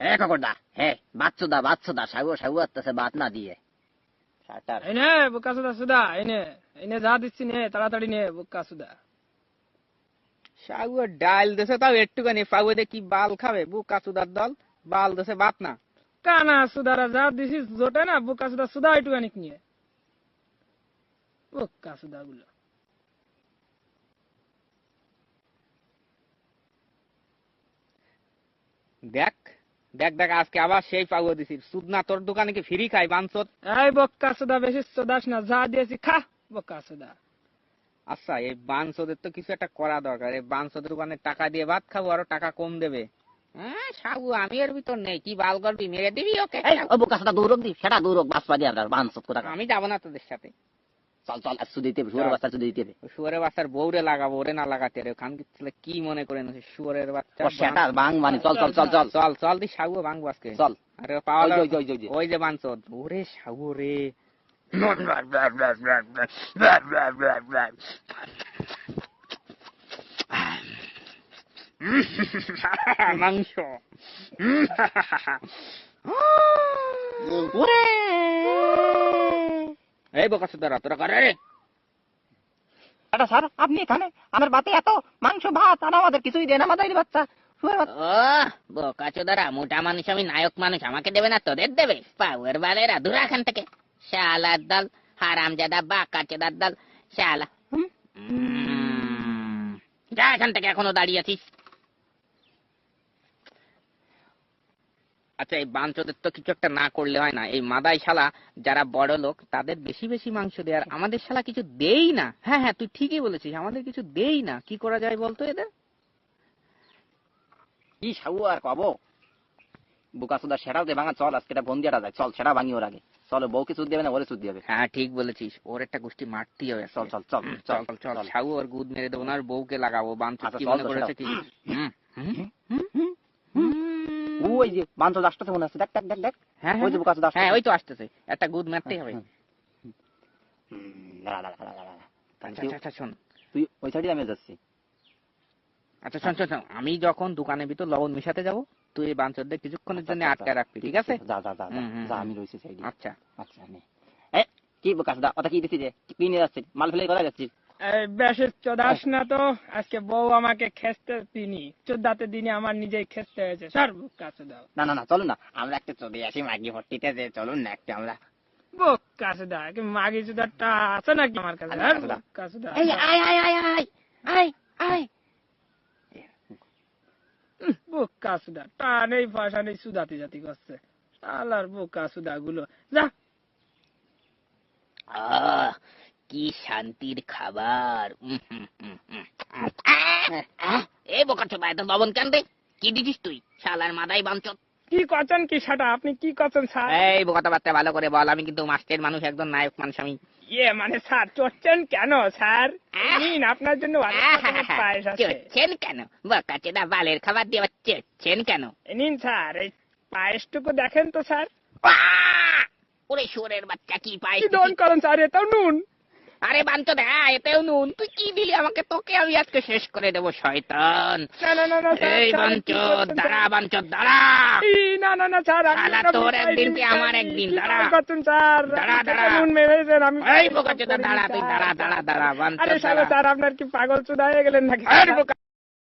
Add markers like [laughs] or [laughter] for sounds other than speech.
হে ককরদা হে বাচ্চুদা বাচ্চুদা সাগু সাগু আসতেছে বাত না দিয়ে। এনে বুকা সুদা সুদা এনে এনে যা দিচ্ছি নে তাড়াতাড়ি নে বুকা সুদা। সাগুয়ার ডাল দেশে তাও একটুখানি পাগুয়ে কি বাল খাবে বুকা চুদার দল বাল দেশে বাত না। কানা সুদারা যা দিছিস জোটে না বুকা সুদা সুদা একটুখানি নিয়ে। বুকা সুদা গুলো দেখ দেখ দেখ আজকে আবার সেই দিছি। তোর দোকানে কি ফ্রি খাই বাঞ্চত এই বক্কা সুদা বেশি সোদাস না যা দিয়েছি খা বক্কা সুদা। আচ্ছা এই বাঞ্চদের তো কিছু একটা করা দরকার। এই বাঞ্চদের দোকানে টাকা দিয়ে ভাত খাব আরও টাকা কম দেবে। হ্যাঁ সাগু আমি এর ভিতর নেই। কি বাল করবি মেরে দিবি ওকে? এই ও বুকা সাদা দৌড়ক দি সেটা দৌড়ক বাসপা দিয়ে বানসত কোথা আমি যাব না তোদের সাথে। চল চল আর সুদিতে শুয়ার বাচ্চা সুদিতে হবে। শুয়ারের বাচ্চার বউরে লাগাবো ওরে না লাগাতে রে কি মনে করে নিছে শুয়ারের বাচ্চা? ও সেটা বাং মানে চল চল চল চল। চল চল দি সাগু ভাঙবো আজকে। চল। আরে পাওয়া ওই ওই ওই ওই যে। ওই ওরে সাগু রে। মাংস। [laughs] ওরে। এই বোকা সুতরা তোরা করে রে? এটা স্যার আপনি এখানে? আমার বাতে এত মাংস ভাত আর আমাদের কিছুই দেন আমাদের বাচ্চা। বোকা চোদারা মোটা মানুষ আমি নায়ক মানুষ আমাকে দেবে না তোদের দেবে? পাওয়ার বালেরা দূর এখান থেকে। শালার দল হারামজাদা বাকা চোদার দল শালা। যা এখান থেকে এখনও দাঁড়িয়ে আছিস। আচ্ছা এই বাঞ্চদের তো কিছু একটা না করলে হয় না। এই মাদাই শালা যারা বড় লোক তাদের বেশি বেশি মাংস দেয়। আর আমাদের শালা কিছু দেই না। হ্যাঁ হ্যাঁ তুই ঠিকই বলেছিস আমাদের কিছু দেই না। কি করা যায় বলতো এদের? কি সাউ আর কবো? বুকা সুদা সেটাও দে ভাঙা চল আজকে এটা বন্দিয়াটা যায় চল সেটা ভাঙি ওর আগে। চল বউকে সুদ দেবে না ওরে সুদ দেবে। হ্যাঁ ঠিক বলেছিস। ওর একটা গোষ্ঠী মারতেই হবে চল চল চল চল চল চল ওর গুদ মেরে দেবো না আর বউকে লাগাবো বাঞ্চদ আচ্ছা, কি মনে করেছে কি? হুম, হুম, ওই যে বান্ধব মনে দেখ দেখ দেখ দেখ। হ্যাঁ ওই যে বুকা সুদা হ্যাঁ ওই তো আসতেছে। একটা গুদ মারতেই হবে। দাঁড়া দাঁড়া আচ্ছা আচ্ছা, আচ্ছা শোন। তুই ওই সাইডে আমি যাচ্ছি। আচ্ছা শোন আমি যখন দোকানের ভিতর লবণ মিশাতে যাব তুই এই বাঞ্চদদের কিছুক্ষণের জন্য আচ্ছা, আটকে রাখবি ঠিক আছে? যা যা যা যা। আমি রয়েছি সাইডে আচ্ছা। আচ্ছা কি বুকা সুদা ওটা কি দিছি যে? কি নিয়ে যাচ্ছিস? মাল ফেলে কোথায় যাচ্ছিস? বেশি চোদাস না তো আজকে বউ আমাকে খেসতে দিনি। চোদ্দাতে দিনে আমার নিজেই খেসতে হয়েছে। স্যার বুকা সুদা না না না চলুন না। আমরা একটা চলে আসি মাগি ভর্তিতে যে চলুন না একটা আমরা। বুকা সুদা কি মাগি চোদারটা আছে নাকি আমার কাছে। বুকা সুদা এই আয় আয় আয় আয় আয় আয়। বুকা সুদা টানেই পয়সা নেই সুদাতি জাতি করছে। আলার বুকা সুদা গুলো যা। আহ, কি শান্তির খাবার? এই বোকা চোদা এত লবণ কেন রে? কি দিছিস তুই? শালার মাদাই বাঞ্চত কি করছেন কি সেটা আপনি কি করছেন স্যার এই বোকাটা বাচ্চা ভালো করে বল আমি কিন্তু মাস্টের মানুষ একদম নায়ক মানুষ আমি। ইয়ে মানে স্যার চড়ছেন কেন স্যার? নিন আপনার জন্য অনেক রকমের পায়েস আছে। চড়ছেন কেন? বোকা চোদা বালের খাবার দিয়ে চড়ছেন কেন? নিন স্যার এই পায়েসটুকু দেখেন তো স্যার! ওরে শুয়োরের বাচ্চা কি কি দন করেন স্যার এটাও নুন। আরে বাঞ্চদ এতেও নুন। তুই কি দিলি আমাকে? তোকে আমি আজকে শেষ করে দেবো শয়তান। না না না না স্যার, এই স্যার, করছেন, দাঁড়া? বাঞ্চদ দাঁড়া। না না না স্যার দাঁড়া শালা তোর একদিন দিন, কি আমার একদিন, দাঁড়া। করছেন স্যার? দাঁড়া, আপনি দাঁড়া। নুন মেরেছেন আমি এই বোকা চোদা দাঁড়া তুই দাঁড়া দাঁড়া দাঁড়া বাঞ্চ আরে শালা দাঁড়া। স্যার আপনার কি পাগল চুদা হয়ে গেলেন নাকি আরে বোকা